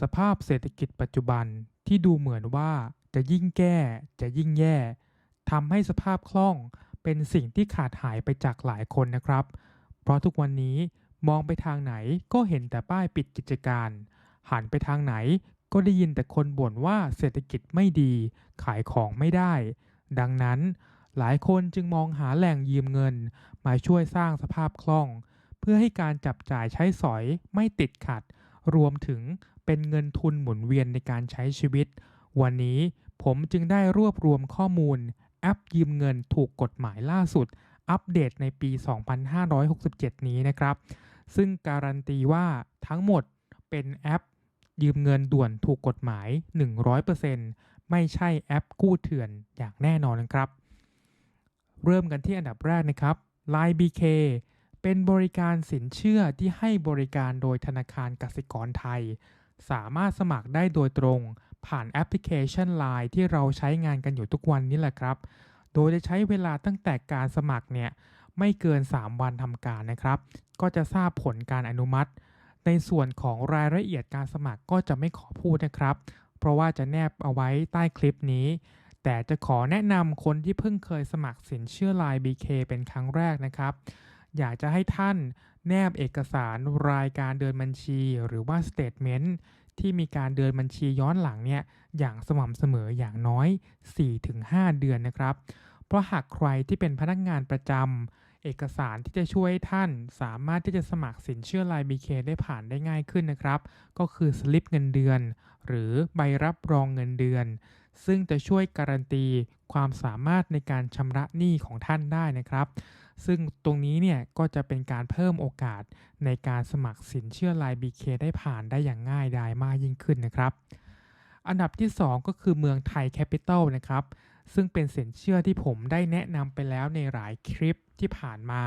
สภาพเศรษฐกิจปัจจุบันที่ดูเหมือนว่าจะยิ่งแก้จะยิ่งแย่ทำให้สภาพคล่องเป็นสิ่งที่ขาดหายไปจากหลายคนนะครับ เพราะทุกวันนี้มองไปทางไหนก็เห็นแต่ป้ายปิดกิจการ หันไปทางไหนก็ได้ยินแต่คนบ่นว่าเศรษฐกิจไม่ดี ขายของไม่ได้ ดังนั้นหลายคนจึงมองหาแหล่งยืมเงิน มาช่วยสร้างสภาพคล่อง เพื่อให้การจับจ่ายใช้สอยไม่ติดขัด รวมถึง เป็นเงินทุนหมุนเวียนในการใช้ชีวิต วันนี้ผมจึงได้รวบรวมข้อมูล แอปยืมเงินถูกกฎหมายล่าสุด อัปเดตในปี 2567 นี้นะครับ ซึ่งการันตีว่าทั้งหมดเป็นแอปยืมเงินด่วนถูกกฎหมาย 100%ไม่ใช่แอปกู้เถื่อนอย่างแน่นอนนะครับ เริ่มกันที่อันดับแรกนะครับ Line BK เป็นบริการสินเชื่อที่ให้บริการโดยธนาคารกสิกรไทย สามารถสมัครได้โดยตรงผ่านแอปพลิเคชัน Line ที่เราใช้งานกันอยู่ทุกวันนี้แหละครับ โดยจะใช้เวลาตั้งแต่การสมัครเนี่ยไม่เกิน 3 วันทำการนะครับ ก็จะทราบผลการอนุมัติ ในส่วนของรายละเอียดการสมัครก็จะไม่ขอพูดนะครับ เพราะว่าจะแนบเอาไว้ใต้คลิปนี้ แต่จะขอแนะนำคนที่เพิ่งเคยสมัครสินเชื่อ Line BK เป็นครั้งแรกนะครับ อยากจะให้ท่าน แนบเอกสารรายการเดินบัญชีหรือว่า Statement ที่มีการเดินบัญชีย้อนหลังเนี่ยอย่างสม่ำเสมออย่างน้อย 4-5 เดือนนะครับ เพราะหากใครที่เป็นพนักงานประจำเอกสารที่จะช่วยท่านสามารถที่จะสมัครสินเชื่อ Line BK ได้ผ่านได้ง่ายขึ้นนะครับ ก็คือสลิปเงินเดือน หรือใบรับรองเงินเดือน ซึ่งจะช่วยการันตีความสามารถในการชำระหนี้ของท่านได้นะครับ ซึ่งตรงนี้เนี่ยก็จะเป็นการเพิ่มโอกาสในการสมัครสินเชื่อ Line BK ได้ผ่านได้อย่างง่ายดายมากยิ่งขึ้นนะครับ อันดับที่ 2 ก็คือเมืองไทยแคปิตอลนะครับ ซึ่งเป็นสินเชื่อที่ผมได้แนะนำไปแล้วในหลายคลิปที่ผ่านมา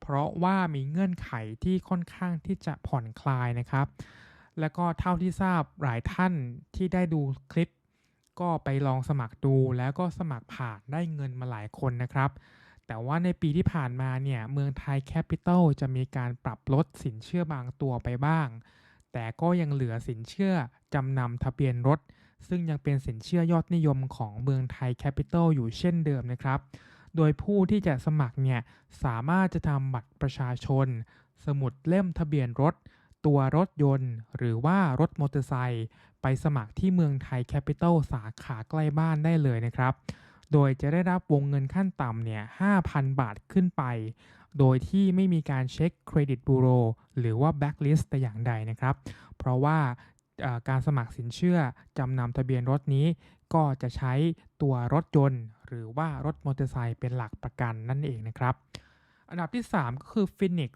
เพราะว่ามีเงื่อนไขที่ค่อนข้างที่จะผ่อนคลายนะครับ แล้วก็เท่าที่ทราบหลายท่านที่ได้ดูคลิป ก็ไปลองสมัครดูแล้วก็สมัครผ่านได้เงินมาหลายคนนะครับ แต่ว่าในปีที่ผ่านมาเนี่ยเมืองไทยแคปิตอลจะมีการปรับลดสินเชื่อบางตัวไปบ้าง แต่ก็ยังเหลือสินเชื่อจำนำทะเบียนรถ ซึ่งยังเป็นสินเชื่อยอดนิยมของเมืองไทยแคปิตอลอยู่เช่นเดิมนะครับ โดยผู้ที่จะสมัครเนี่ยสามารถจะทำบัตรประชาชน สมุดเล่มทะเบียนรถตัวรถยนต์ หรือว่ารถมอเตอร์ไซค์ ไปสมัครที่เมืองไทยแคปิตอลสาขาใกล้บ้านได้เลยนะครับ โดยจะได้รับวงเงินขั้นต่ำเนี่ย5,000 บาทขึ้นไป โดยที่ไม่มีการเช็คเครดิตบูโรหรือว่าแบ็กลิสต์แต่อย่างใดนะครับ เพราะว่าการสมัครสินเชื่อจำนำทะเบียนรถนี้ ก็จะใช้ตัวรถยนต์ หรือว่ารถมอเตอร์ไซค์เป็นหลักประกันนั่นเองนะครับ อันดับที่ 3 ก็คือ Phoenix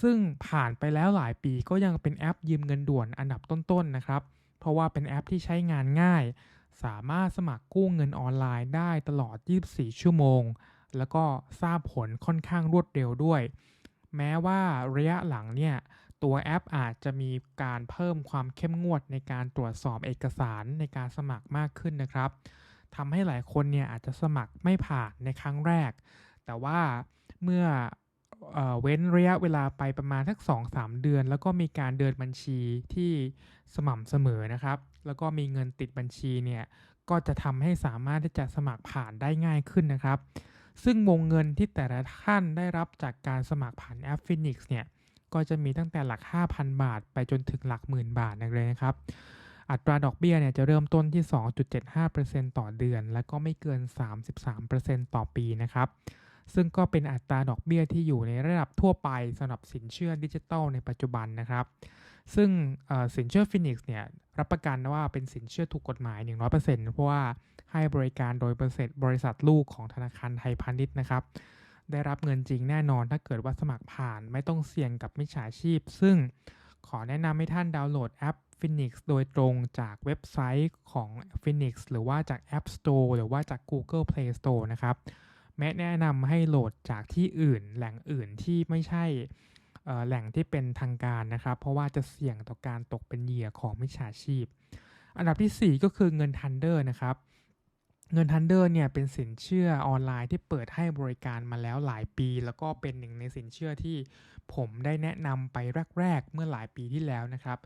ซึ่งผ่านไปแล้วหลายปีก็ยังเป็นแอปยืมเงินด่วนอันดับต้นๆนะครับ เพราะว่าเป็นแอปที่ใช้งานง่าย สามารถสมัครกู้เงินออนไลน์ได้ตลอด 24 ชั่วโมง แล้วก็ทราบผลค่อนข้างรวดเร็วด้วย แม้ว่าระยะหลังเนี่ยตัวแอปอาจจะมีการเพิ่มความเข้มงวดในการตรวจสอบเอกสารในการสมัครมากขึ้นนะครับทำให้หลายคนเนี่ยอาจจะสมัครไม่ผ่านในครั้งแรก แต่ว่าเมื่อเออเว้นระยะเวลาไปประมาณทัก 2-3 เดือน แล้วก็มีการเดินบัญชีที่ สม่ำเสมอนะครับ แล้วก็มีเงินติดบัญชีเนี่ยก็จะทำให้สามารถที่จะสมัครผ่านได้ง่ายขึ้นนะครับ ซึ่งวงเงินที่แต่ละท่านได้รับจากการสมัครผ่านแอป Phoenix เนี่ยก็จะมีตั้งแต่หลัก 5,000 บาท ไปจนถึงหลักหมื่นบาทเลยนะครับอัตราดอกเบี้ยเนี่ยจะเริ่มต้นที่ 2.75%ต่อเดือน และก็ไม่เกิน 33%ต่อปีนะครับ ซึ่งก็เป็นอัตราดอกเบี้ยที่อยู่ในระดับทั่วไปสำหรับสินเชื่อดิจิทัลในปัจจุบันนะครับ ซึ่งสินเชื่อ Phoenix เนี่ยรับประกันว่าเป็นสินเชื่อถูกกฎหมาย 100%เพราะว่าให้บริการโดยบริษัทบริษัทลูกของธนาคารไทยพาณิชย์นะครับ ได้รับเงินจริงแน่นอนถ้าเกิดว่าสมัครผ่านไม่ต้องเสี่ยงกับมิจฉาชีพ ซึ่งขอแนะนำให้ท่านดาวน์โหลดแอป Phoenix โดยตรงจากเว็บไซต์ของ Phoenix หรือว่าจาก App Store หรือว่าจาก Google Play Store นะครับ แม้แนะนำให้โหลดจากที่อื่น แหล่งอื่นที่ไม่ใช่ แหล่งที่เป็นทางการนะครับ เพราะว่าจะเสี่ยงต่อการตกเป็นเหยื่อของมิจฉาชีพ อันดับทีสี่4 ก็คือเงิน Thunder นะครับ เงิน Thunder เนี่ยเป็นสินเชื่อออนไลน์ที่เปิดให้บริการมาแล้วหลายปี แล้วก็เป็นหนึ่งในสินเชื่อที่ผมได้แนะนำไปแรก ๆ เมื่อหลายปีที่แล้วนะครับ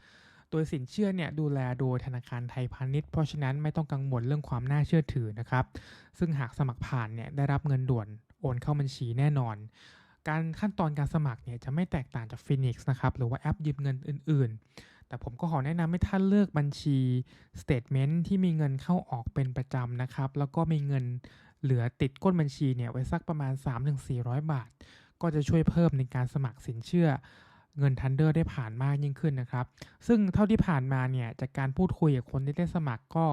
โดยสินเชื่อเนี่ยดูแลโดยธนาคารไทยพาณิชย์ เพราะฉะนั้นไม่ต้องกังวลเรื่องความน่าเชื่อถือนะครับ ซึ่งหากสมัครผ่านเนี่ยได้รับเงินด่วนโอนเข้าบัญชีแน่นอน การขั้นตอนการสมัครเนี่ยจะไม่แตกต่างจาก Phoenix นะครับ หรือว่าแอปยืมเงินอื่น ๆ แต่ผมก็ขอแนะนำให้ท่านเลือกบัญชี Statement ที่มีเงินเข้าออกเป็นประจำนะครับ แล้วก็มีเงินเหลือติดก้นบัญชีเนี่ยไว้สักประมาณ 3-400 บาท ก็จะช่วยเพิ่มในการสมัครสินเชื่อ เงินทันเดอร์ได้ผ่านมากยิ่งขึ้นนะครับ ซึ่งเท่าที่ผ่านมาเนี่ยจากการพูดคุยกับคนที่ได้สมัครก็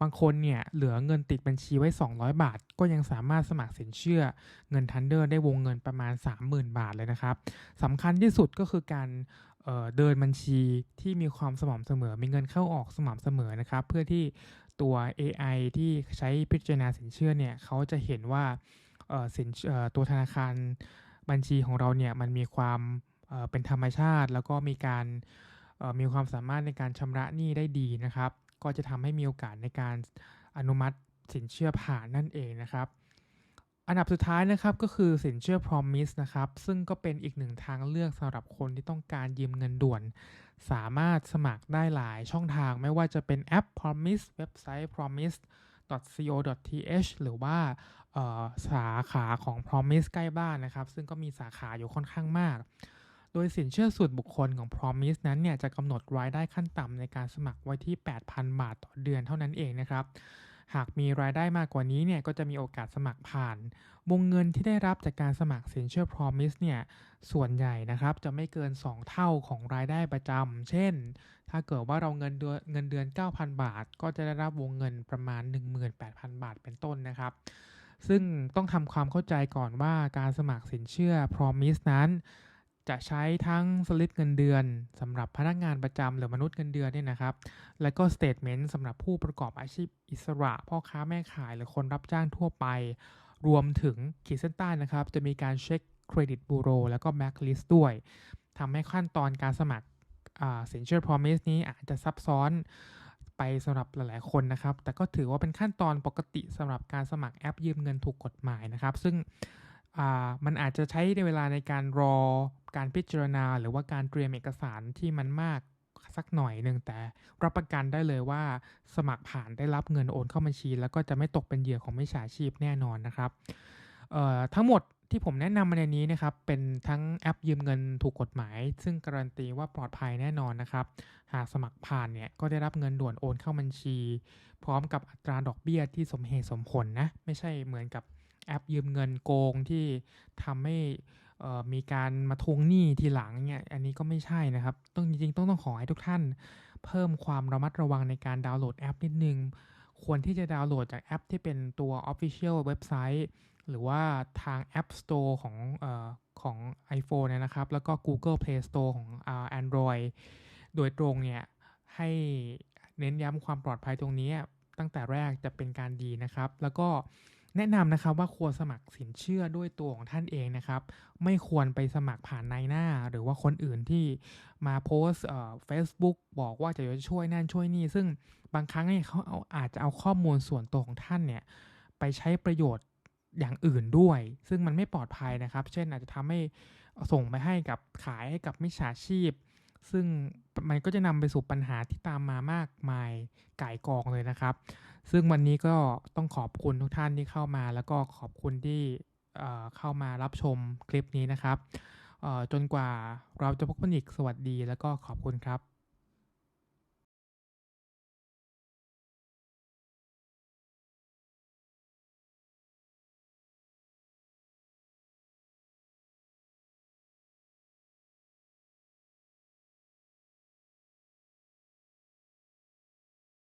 บางคนเนี่ยเหลือเงินติดบัญชีไว้ 200 บาท ก็ยังสามารถสมัครสินเชื่อเงินทันเดอร์ได้วงเงินประมาณ 30,000 บาทเลยนะครับสำคัญที่สุดก็คือการเเดินบัญชีที่มีความสม่ำเสมอ มีเงินเข้าออกสม่ำเสมอนะครับ เพื่อที่ตัว AI ที่ใช้พิจารณาสินเชื่อเนี่ยเขาจะเห็นว่าสินตัวธนาคารบัญชีของเราเนี่ยมันมีความ เป็นธรรมชาติ แล้วก็มีการมีความสามารถในการชำระหนี้ได้ดีนะครับ ก็จะทำให้มีโอกาสในการอนุมัติสินเชื่อผ่านนั่นเองนะครับ อันดับสุดท้ายนะครับก็คือสินเชื่อ Promise นะครับ ซึ่งก็เป็นอีกหนึ่งทางเลือกสำหรับคนที่ต้องการยืมเงินด่วน สามารถสมัครได้หลายช่องทางไม่ว่าจะเป็นแอป Promise เว็บไซต์ promise co.th หรือว่าสาขาของ Promise ใกล้บ้านนะครับ ซึ่งก็มีสาขาอยู่ค่อนข้างมาก โดยสินเชื่อส่วนบุคคลของ Promise นั้นเนี่ยจะกำหนดรายได้ขั้นต่ำในการสมัครไว้ที่ 8,000 บาทต่อเดือนเท่านั้นเองนะครับ หากมีรายได้มากกว่านี้เนี่ยก็จะมีโอกาสสมัครผ่าน วงเงินที่ได้รับจากการสมัครสินเชื่อ Promise เนี่ยส่วนใหญ่นะครับจะไม่เกิน 2 เท่าของรายได้ประจำ เช่น ถ้าเกิดว่าเราเงินเดือนเงินเดือน 9,000 บาท ก็จะได้รับวงเงินประมาณ 18,000 บาทเป็นต้นนะครับซึ่งต้องทำความเข้าใจก่อนว่าการสมัครสินเชื่อ Promise นั้น จะใช้ทั้งสลิปเงินเดือนสำหรับพนักงานประจำหรือมนุษย์เงินเดือนเนี่ยนะครับ และก็สเตทเมนต์สำหรับผู้ประกอบอาชีพอิสระ พ่อค้าแม่ขายหรือคนรับจ้างทั่วไป รวมถึงขีดเส้นใต้นะครับ จะมีการเช็คเครดิตบูโรแล้วก็แบ็กลิสต์ด้วยทำให้ขั้นตอนการสมัครสินเชื่อ Promise นี้อาจจะซับซ้อนไปสำหรับหลายๆคนนะครับ แต่ก็ถือว่าเป็นขั้นตอนปกติสำหรับการสมัครแอปยืมเงินถูกกฎหมายนะครับ ซึ่ง มันอาจจะใช้ในเวลาในการรอการพิจารณา หรือว่าการเตรียมเอกสารที่มันมากสักหน่อยหนึ่งแต่รับประกันได้เลยว่า สมัครผ่านได้รับเงินโอนเข้าบัญชี แล้วก็จะไม่ตกเป็นเหยื่อของมิจฉาชีพแน่นอนนะครับทั้งหมดที่ผมแนะนำมาในนี้นะครับ เป็นทั้งแอปยืมเงินถูกกฎหมาย ซึ่งการันตีว่าปลอดภัยแน่นอนนะครับ หากสมัครผ่านเนี่ยก็ได้รับเงินด่วนโอนเข้าบัญชี พร้อมกับอัตราดอกเบี้ยที่สมเหตุสมผลนะ ไม่ใช่เหมือนกับ แอปยืมเงินโกงที่ทำให้มีการมาทวงหนี้ทีหลังเนี่ยอันนี้ก็ไม่ใช่นะครับ ต้องจริงๆต้องต้องขอให้ทุกท่าน เพิ่มความระมัดระวังในการดาวน์โหลดแอปนิดนึง ควรที่จะดาวน์โหลดจากแอปที่เป็นตัว Official เว็บไซต์หรือว่าทาง App Store ของอของ iPhone นะครับ แล้วก็ Google Play Store ของ Android โดยตรงเนี่ยให้เน้นย้ำความปลอดภัยตรงนี้ตั้งแต่แรกจะเป็นการดีนะครับ แล้วก็ แนะนำนะครับว่าควรสมัครสินเชื่อด้วยตัวของท่านเองนะครับ ไม่ควรไปสมัครผ่านนายหน้า หรือว่าคนอื่นที่มาโพสเอ่อเฟซบุ๊กบอกว่าจะช่วยนั่นช่วยนี่ ซึ่งบางครั้งเนี่ยเขาเอาอาจจะเอาข้อมูลส่วนตัวของท่านเนี่ยไปใช้ประโยชน์อย่างอื่นด้วย ซึ่งมันไม่ปลอดภัยนะครับ เช่นอาจจะทำให้ส่งไปให้กับขายให้กับมิจฉาชีพ ซึ่งมันก็จะนำไปสู่ปัญหาที่ตามมามากมายก่ายกองเลยนะครับ ซึ่งวันนี้ก็ต้องขอบคุณทุกท่านที่เข้ามา แล้วก็ขอบคุณที่เข้ามารับชมคลิปนี้นะครับจนกว่าเราจะพบกันอีกสวัสดีแล้วก็ขอบคุณครับ